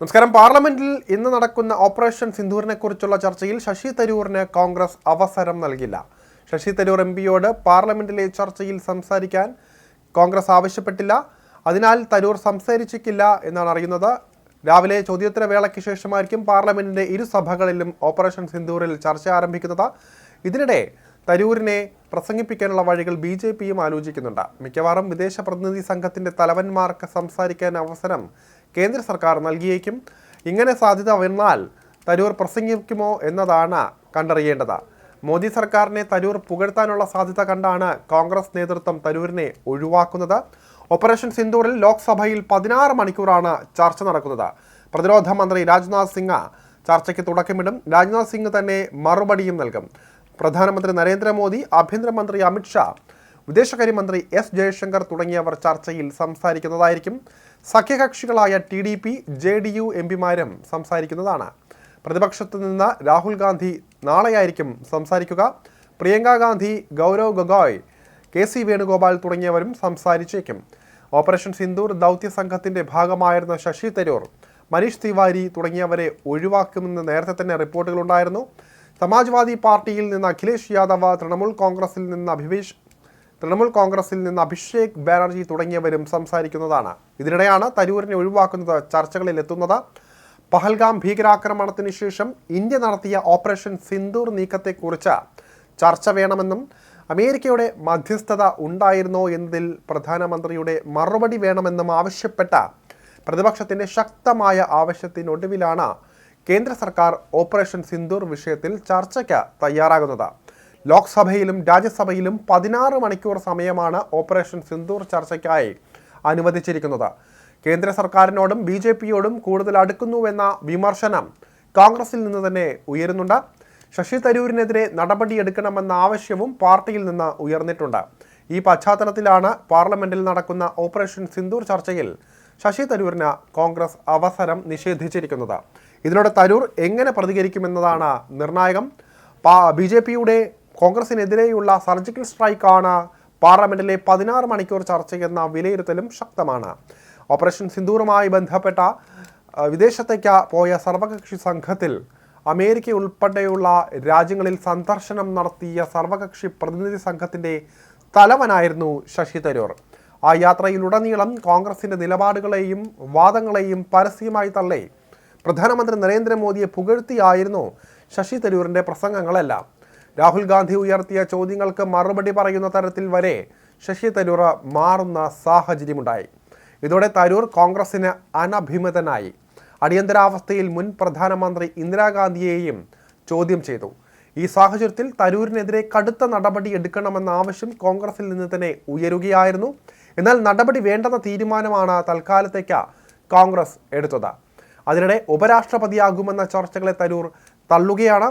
നമസ്കാരം. പാർലമെന്റിൽ ഇന്ന് നടക്കുന്ന ഓപ്പറേഷൻ സിന്ധൂറിനെ കുറിച്ചുള്ള ചർച്ചയിൽ ശശി തരൂറിന് കോൺഗ്രസ് അവസരം നൽകില്ല. ശശി തരൂർ എം പിയോട് പാർലമെന്റിലെ ചർച്ചയിൽ സംസാരിക്കാൻ കോൺഗ്രസ് ആവശ്യപ്പെട്ടില്ല. അതിനാൽ തരൂർ സംസാരിച്ചിട്ടില്ല എന്നാണ് അറിയുന്നത്. രാവിലെ ചോദ്യോത്തര വേളയ്ക്ക് ശേഷമായിരിക്കും പാർലമെന്റിന്റെ ഇരു സഭകളിലും ഓപ്പറേഷൻ സിന്ധൂറിൽ ചർച്ച ആരംഭിക്കുന്നത്. ഇതിനിടെ തരൂരിനെ പ്രസംഗിപ്പിക്കാനുള്ള വഴികൾ ബി ജെ പിയും ആലോചിക്കുന്നുണ്ട്. മിക്കവാറും വിദേശ പ്രതിനിധി സംഘത്തിന്റെ തലവന്മാർക്ക് സംസാരിക്കാൻ അവസരം കേന്ദ്ര സർക്കാർ നൽകിയേക്കും. ഇങ്ങനെ സാധ്യത വന്നാൽ തരൂർ പ്രസംഗിക്കുമോ എന്നതാണ് കണ്ടറിയേണ്ടത്. മോദി സർക്കാരിനെ തരൂർ പുകഴ്ത്താനുള്ള സാധ്യത കണ്ടാണ് കോൺഗ്രസ് നേതൃത്വം തരൂരിനെ ഒഴിവാക്കുന്നത്. ഓപ്പറേഷൻ സിന്ദൂറിൽ ലോക്സഭയിൽ പതിനാറ് മണിക്കൂറാണ് ചർച്ച നടക്കുന്നത്. പ്രതിരോധ മന്ത്രി രാജ്നാഥ് സിംഗ് ചർച്ചയ്ക്ക് തുടക്കമിടും. രാജ്നാഥ് സിംഗ് തന്നെ മറുപടിയും നൽകും. പ്രധാനമന്ത്രി നരേന്ദ്രമോദി ആഭ്യന്തരമന്ത്രി അമിത്ഷാ വിദേശകാര്യമന്ത്രി എസ് ജയശങ്കർ തുടങ്ങിയവർ ചർച്ചയിൽ സംസാരിക്കുന്നതായിരിക്കും. സഖ്യകക്ഷികളായ T D P J D U M പിമാരും സംസാരിക്കുന്നതാണ്. പ്രതിപക്ഷത്തു നിന്ന് രാഹുൽ ഗാന്ധി നാളെയായിരിക്കും സംസാരിക്കുക. പ്രിയങ്ക ഗാന്ധി ഗൗരവ് ഗൊഗോയ് കെ സി വേണുഗോപാൽ തുടങ്ങിയവരും സംസാരിച്ചേക്കും. ഓപ്പറേഷൻ സിന്ദൂർ ദൗത്യ സംഘത്തിന്റെ ഭാഗമായിരുന്ന ശശി തരൂർ മനീഷ് തിവാരി തുടങ്ങിയവരെ ഒഴിവാക്കുമെന്ന് നേരത്തെ തന്നെ റിപ്പോർട്ടുകളുണ്ടായിരുന്നു. സമാജ്വാദി പാർട്ടിയിൽ നിന്ന് അഖിലേഷ് യാദവ് തൃണമൂൽ കോൺഗ്രസിൽ നിന്ന് അഭിവേഷ് തൃണമൂൽ കോൺഗ്രസിൽ നിന്ന് അഭിഷേക് ബാനർജി തുടങ്ങിയവരും സംസാരിക്കുന്നതാണ്. ഇതിനിടെയാണ് തരൂരിനെ ഒഴിവാക്കുന്നത് ചർച്ചകളിൽ എത്തുന്നത്. പഹൽഗാം ഭീകരാക്രമണത്തിന് ശേഷം ഇന്ത്യ നടത്തിയ ഓപ്പറേഷൻ സിന്ദൂർ നീക്കത്തെക്കുറിച്ച് ചർച്ച വേണമെന്നും അമേരിക്കയുടെ മധ്യസ്ഥത ഉണ്ടായിരുന്നോ എന്നതിൽ പ്രധാനമന്ത്രിയുടെ മറുപടി വേണമെന്നും ആവശ്യപ്പെട്ട പ്രതിപക്ഷത്തിന്റെ ശക്തമായ ആവശ്യത്തിനൊടുവിലാണ് കേന്ദ്ര സർക്കാർ ഓപ്പറേഷൻ സിന്ദൂർ വിഷയത്തിൽ ചർച്ചയ്ക്ക് തയ്യാറാകുന്നത്. ലോക്സഭയിലും രാജ്യസഭയിലും പതിനാറ് മണിക്കൂർ സമയമാണ് ഓപ്പറേഷൻ സിന്ദൂർ ചർച്ചയ്ക്കായി അനുവദിച്ചിരിക്കുന്നത്. കേന്ദ്ര സർക്കാരിനോടും ബി ജെ പിയോടും കൂടുതൽ അടുക്കുന്നുവെന്ന വിമർശനം കോൺഗ്രസിൽ നിന്ന് തന്നെ ഉയരുന്നുണ്ട്. ശശി തരൂരിനെതിരെ നടപടിയെടുക്കണമെന്ന ആവശ്യവും പാർട്ടിയിൽ നിന്ന് ഉയർന്നിട്ടുണ്ട്. ഈ പശ്ചാത്തലത്തിലാണ് പാർലമെന്റിൽ നടക്കുന്ന ഓപ്പറേഷൻ സിന്ദൂർ ചർച്ചയിൽ ശശി തരൂരിന് കോൺഗ്രസ് അവസരം നിഷേധിച്ചിരിക്കുന്നത്. ഇതിനോട് തരൂർ എങ്ങനെ പ്രതികരിക്കുമെന്നതാണ് നിർണായകം. ബി ജെ പിയുടെ കോൺഗ്രസിനെതിരെയുള്ള സർജിക്കൽ സ്ട്രൈക്കാണ് പാർലമെന്റിലെ പതിനാറ് മണിക്കൂർ ചർച്ചയെന്ന വിലയിരുത്തലും ശക്തമാണ്. ഓപ്പറേഷൻ സിന്ദൂറുമായി ബന്ധപ്പെട്ട വിദേശത്തേക്ക് പോയ സർവകക്ഷി സംഘത്തിൽ അമേരിക്ക ഉൾപ്പെടെയുള്ള രാജ്യങ്ങളിൽ സന്ദർശനം നടത്തിയ സർവകക്ഷി പ്രതിനിധി സംഘത്തിന്റെ തലവനായിരുന്നു ശശി തരൂർ. ആ യാത്രയിലുടനീളം കോൺഗ്രസിന്റെ നിലപാടുകളെയും വാദങ്ങളെയും പരസ്യമായി തള്ളി. പ്രധാനമന്ത്രി നരേന്ദ്രമോദിയെ പുകഴ്ത്തിയായിരുന്നു ശശി തരൂരിന്റെ പ്രസംഗങ്ങളെല്ലാം. രാഹുൽ ഗാന്ധി ഉയർത്തിയ ചോദ്യങ്ങൾക്ക് മറുപടി പറയുന്ന തരത്തിൽ വരെ ശശി തരൂർ മാറുന്ന സാഹചര്യമുണ്ടായി. ഇതോടെ തരൂർ കോൺഗ്രസിന് അനഭിമതനായി. അടിയന്തരാവസ്ഥയിൽ മുൻ പ്രധാനമന്ത്രി ഇന്ദിരാഗാന്ധിയെയും ചോദ്യം ചെയ്തു. ഈ സാഹചര്യത്തിൽ തരൂരിനെതിരെ കടുത്ത നടപടി എടുക്കണമെന്ന ആവശ്യം കോൺഗ്രസിൽ നിന്ന് തന്നെ ഉയരുകയായിരുന്നു. എന്നാൽ നടപടി വേണ്ടെന്ന തീരുമാനമാണ് തൽക്കാലത്തേക്ക് കോൺഗ്രസ് എടുത്തത്. അതിനിടെ ഉപരാഷ്ട്രപതിയാകുമെന്ന ചർച്ചകളെ തരൂർ തള്ളുകയാണ്.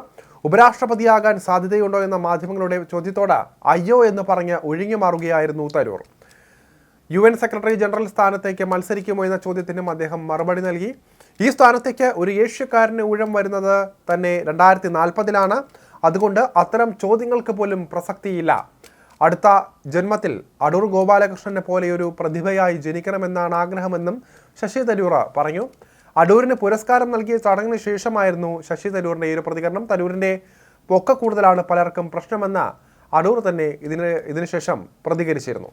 ഉപരാഷ്ട്രപതിയാകാൻ സാധ്യതയുണ്ടോ എന്ന മാധ്യമങ്ങളുടെ ചോദ്യത്തോട് അയ്യോ എന്ന് പറഞ്ഞ് ഒഴിഞ്ഞു മാറുകയായിരുന്നു Tharoor. U N secretary general സ്ഥാനത്തേക്ക് മത്സരിക്കുമോ എന്ന ചോദ്യത്തിനും അദ്ദേഹം മറുപടി നൽകി. ഈ സ്ഥാനത്തേക്ക് ഒരു ഏഷ്യക്കാരന് ഊഴം വരുന്നത് തന്നെ രണ്ടായിരത്തി നാൽപ്പതിലാണ് അതുകൊണ്ട് അത്തരം ചോദ്യങ്ങൾക്ക് പോലും പ്രസക്തിയില്ല. അടുത്ത ജന്മത്തിൽ അടൂർ ഗോപാലകൃഷ്ണനെ പോലെ ഒരു പ്രതിഭയായി ജനിക്കണമെന്നാണ് ആഗ്രഹമെന്നും ശശി തരൂർ പറഞ്ഞു. അടൂരിന് പുരസ്കാരം നൽകിയ ചടങ്ങിന് ശേഷമായിരുന്നു ശശി തരൂരിന്റെ ഈ ഒരു പ്രതികരണം. തരൂരിന്റെ പൊക്ക കൂടുതലാണ് പലർക്കും പ്രശ്നമെന്ന അടൂർ തന്നെ ഇതിന് ഇതിനുശേഷം പ്രതികരിച്ചിരുന്നു.